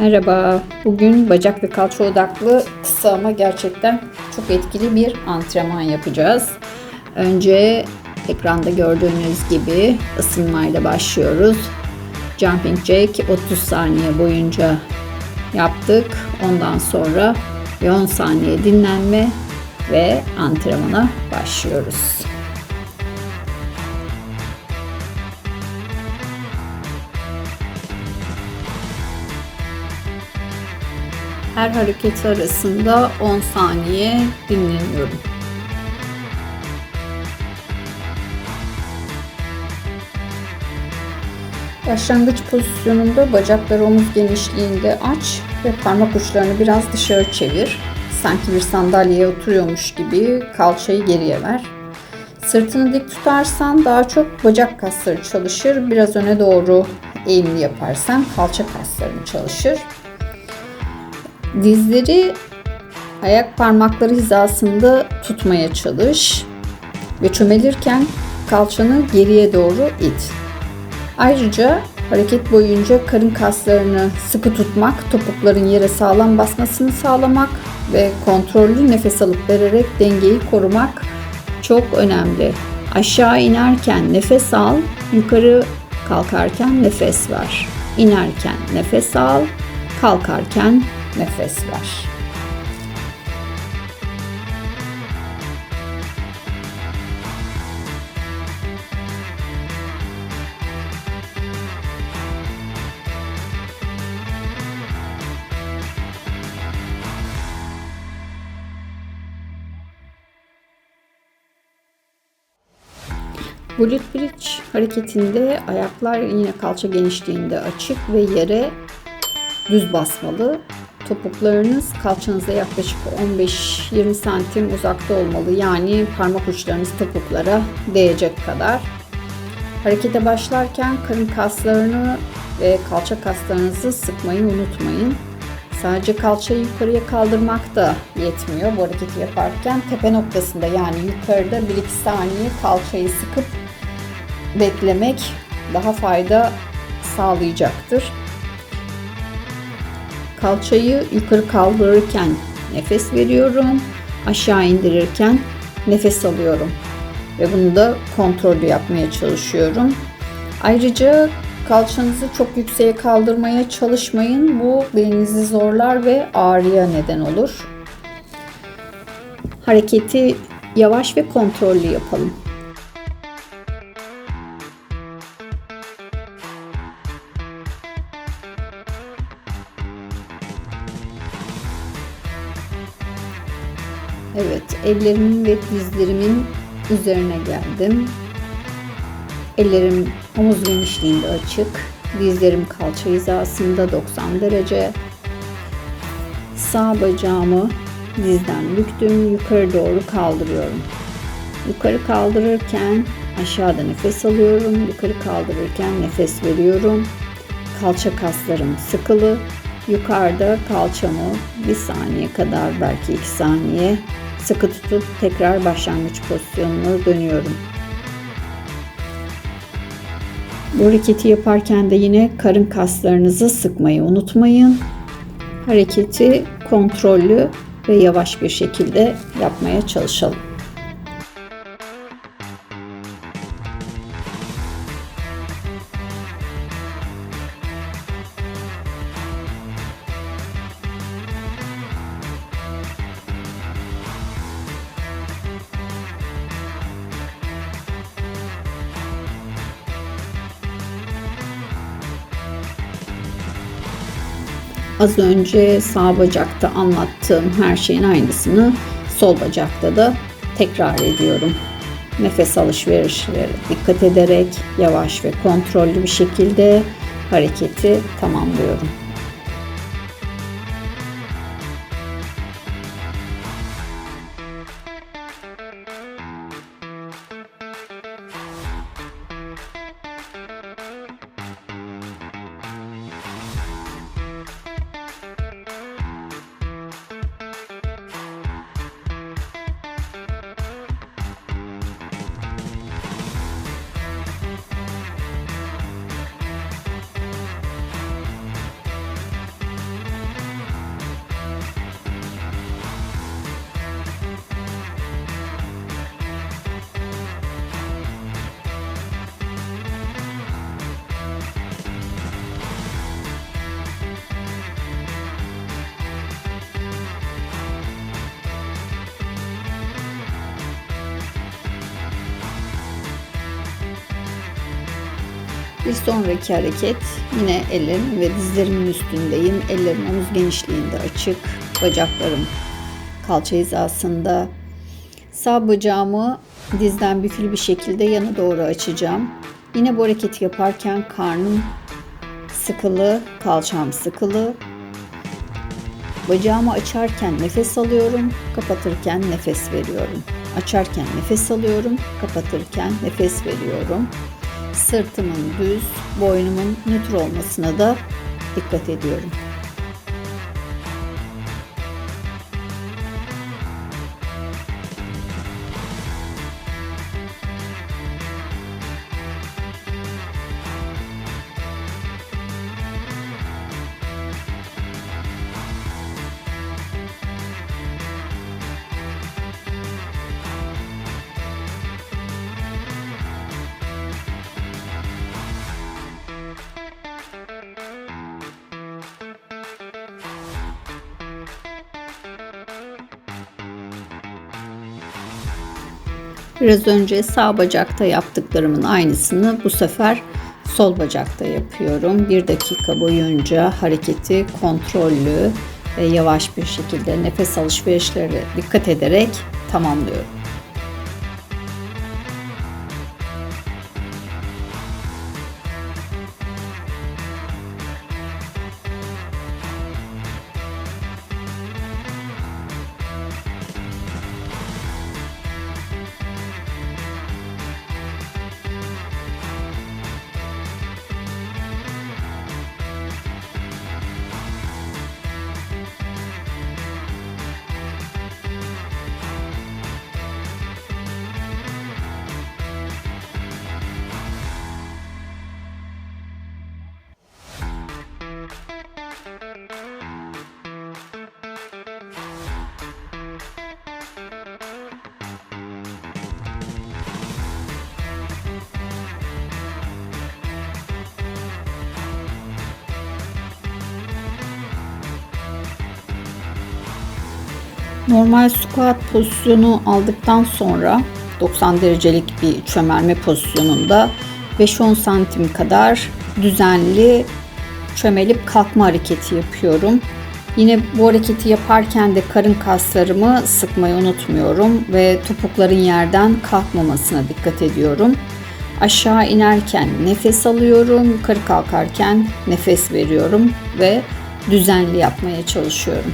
Merhaba. Bugün bacak ve kalça odaklı kısa ama gerçekten çok etkili bir antrenman yapacağız. Önce ekranda gördüğünüz gibi ısınmayla başlıyoruz. Jumping Jack 30 saniye boyunca yaptık. Ondan sonra 10 saniye dinlenme ve antrenmana başlıyoruz. Her hareket arasında 10 saniye dinleniyorum. Başlangıç pozisyonunda bacakları omuz genişliğinde aç ve parmak uçlarını biraz dışarı çevir. Sanki bir sandalyeye oturuyormuş gibi kalçayı geriye ver. Sırtını dik tutarsan daha çok bacak kasları çalışır. Biraz öne doğru eğimli yaparsan kalça kasların çalışır. Dizleri ayak parmakları hizasında tutmaya çalış ve çömelirken kalçanı geriye doğru it. Ayrıca hareket boyunca karın kaslarını sıkı tutmak, topukların yere sağlam basmasını sağlamak ve kontrollü nefes alıp vererek dengeyi korumak çok önemli. Aşağı inerken nefes al, yukarı kalkarken nefes ver. İnerken nefes al, kalkarken nefes ver. Bullet Bridge hareketinde ayaklar yine kalça genişliğinde açık ve yere düz basmalı. Topuklarınız kalçanıza yaklaşık 15-20 santim uzakta olmalı. Yani parmak uçlarınız topuklara değecek kadar. Harekete başlarken karın kaslarını ve kalça kaslarınızı sıkmayı unutmayın. Sadece kalçayı yukarıya kaldırmak da yetmiyor bu hareketi yaparken. Tepe noktasında yani yukarıda 1-2 saniye kalçayı sıkıp beklemek daha fayda sağlayacaktır. Kalçayı yukarı kaldırırken nefes veriyorum. Aşağı indirirken nefes alıyorum. Ve bunu da kontrollü yapmaya çalışıyorum. Ayrıca kalçanızı çok yükseğe kaldırmaya çalışmayın. Bu belinizi zorlar ve ağrıya neden olur. Hareketi yavaş ve kontrollü yapalım. Evet, ellerimin ve dizlerimin üzerine geldim. Ellerim omuz genişliğinde açık. Dizlerim kalça hizasında 90 derece. Sağ bacağımı dizden büktüm. Yukarı doğru kaldırıyorum. Yukarı kaldırırken aşağıda nefes alıyorum. Yukarı kaldırırken nefes veriyorum. Kalça kaslarım sıkılı. Yukarıda kalçamı bir saniye kadar belki iki saniye sıkı tutup tekrar başlangıç pozisyonuna dönüyorum. Bu hareketi yaparken de yine karın kaslarınızı sıkmayı unutmayın. Hareketi kontrollü ve yavaş bir şekilde yapmaya çalışalım. Az önce sağ bacakta anlattığım her şeyin aynısını sol bacakta da tekrar ediyorum. Nefes alışverişlere dikkat ederek yavaş ve kontrollü bir şekilde hareketi tamamlıyorum. Bir sonraki hareket yine ellerim ve dizlerimin üstündeyim. Ellerim omuz genişliğinde açık. Bacaklarım kalça hizasında. Sağ bacağımı dizden bükülü bir şekilde yana doğru açacağım. Yine bu hareketi yaparken karnım sıkılı, kalçam sıkılı. Bacağımı açarken nefes alıyorum, kapatırken nefes veriyorum. Açarken nefes alıyorum, kapatırken nefes veriyorum. Sırtımın düz, boynumun nötr olmasına da dikkat ediyorum. Biraz önce sağ bacakta yaptıklarımın aynısını bu sefer sol bacakta yapıyorum. Bir dakika boyunca hareketi kontrollü ve yavaş bir şekilde nefes alışverişleri dikkat ederek tamamlıyorum. Normal squat pozisyonu aldıktan sonra 90 derecelik bir çömelme pozisyonunda 5-10 santim kadar düzenli çömelip kalkma hareketi yapıyorum. Yine bu hareketi yaparken de karın kaslarımı sıkmayı unutmuyorum ve topukların yerden kalkmamasına dikkat ediyorum. Aşağı inerken nefes alıyorum, yukarı kalkarken nefes veriyorum ve düzenli yapmaya çalışıyorum.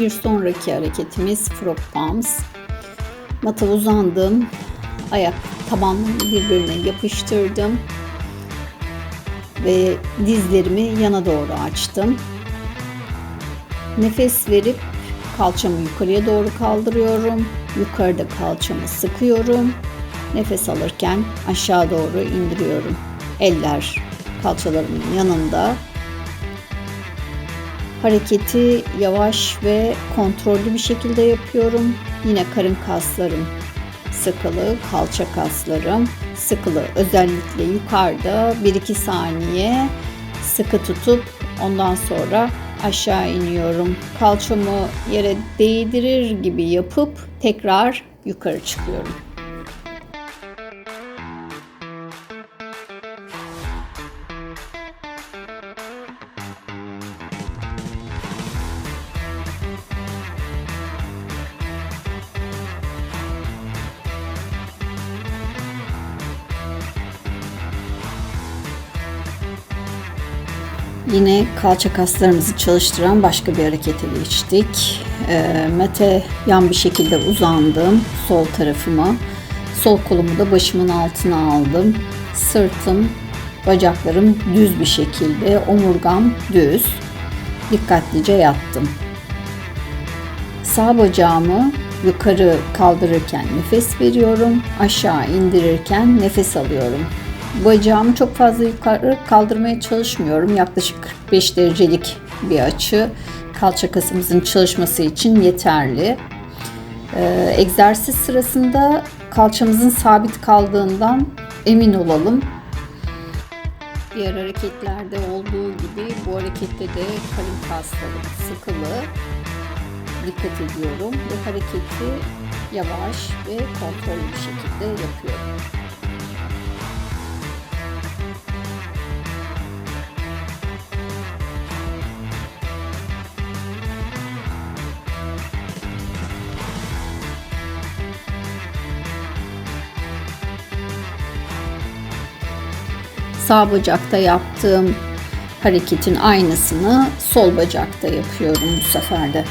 Bir sonraki hareketimiz frog palms. Mata uzandım. Ayak tabanlarını birbirine yapıştırdım. Ve dizlerimi yana doğru açtım. Nefes verip kalçamı yukarıya doğru kaldırıyorum. Yukarıda kalçamı sıkıyorum. Nefes alırken aşağı doğru indiriyorum. Eller kalçalarımın yanında Hareketi yavaş ve kontrollü bir şekilde yapıyorum. Yine karın kaslarım sıkılı, kalça kaslarım sıkılı. Özellikle yukarıda 1-2 saniye sıkı tutup ondan sonra aşağı iniyorum. Kalçamı yere değdirir gibi yapıp tekrar yukarı çıkıyorum. Yine kalça kaslarımızı çalıştıran başka bir harekete geçtik. E, mete yan bir şekilde uzandım sol tarafıma. Sol kolumu da başımın altına aldım. Sırtım, bacaklarım düz bir şekilde, omurgam düz. Dikkatlice yattım. Sağ bacağımı yukarı kaldırırken nefes veriyorum. Aşağı indirirken nefes alıyorum. Bacağımı çok fazla yukarı kaldırmaya çalışmıyorum. Yaklaşık 45 derecelik bir açı kalça kasımızın çalışması için yeterli. Ee, egzersiz sırasında kalçamızın sabit kaldığından emin olalım. Diğer hareketlerde olduğu gibi bu harekette de karın kasları sıkılı. Dikkat ediyorum ve hareketi yavaş ve kontrollü bir şekilde yapıyorum. Sağ bacakta yaptığım hareketin aynısını sol bacakta yapıyorum bu sefer de.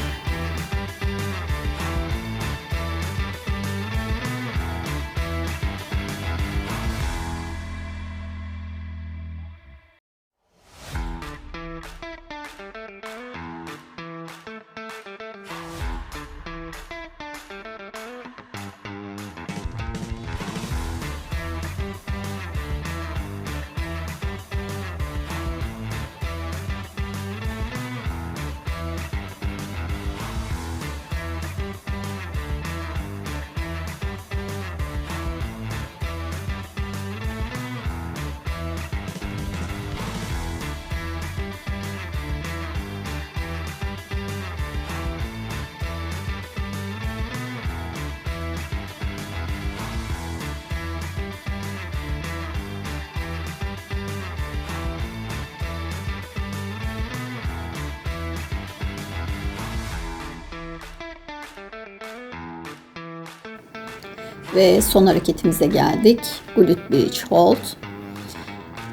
Ve son hareketimize geldik. Glute Bridge Hold.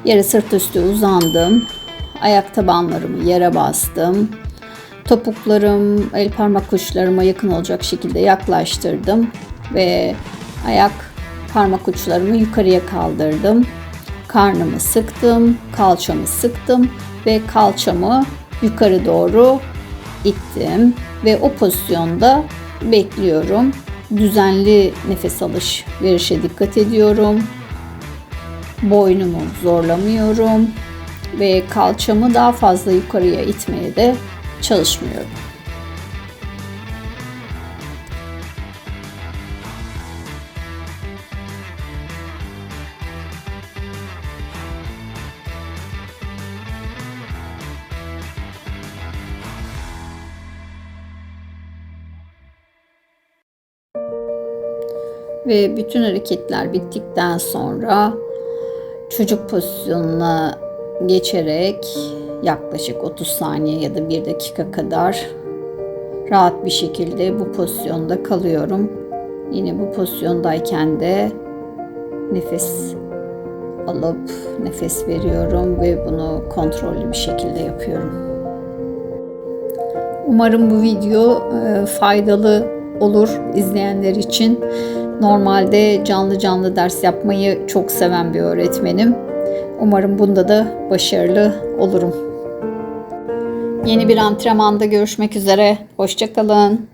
Yere sırt üstü uzandım. Ayak tabanlarımı yere bastım. Topuklarım el parmak uçlarıma yakın olacak şekilde yaklaştırdım. Ve ayak parmak uçlarımı yukarıya kaldırdım. Karnımı sıktım, kalçamı sıktım ve kalçamı yukarı doğru ittim ve o pozisyonda bekliyorum düzenli nefes alış verişe dikkat ediyorum. Boynumu zorlamıyorum ve kalçamı daha fazla yukarıya itmeye de çalışmıyorum. Ve bütün hareketler bittikten sonra çocuk pozisyonuna geçerek yaklaşık 30 saniye ya da 1 dakika kadar rahat bir şekilde bu pozisyonda kalıyorum. Yine bu pozisyondayken de nefes alıp nefes veriyorum ve bunu kontrollü bir şekilde yapıyorum. Umarım bu video e, faydalı olur izleyenler için. Normalde canlı canlı ders yapmayı çok seven bir öğretmenim. Umarım bunda da başarılı olurum. Yeni bir antrenmanda görüşmek üzere. Hoşçakalın.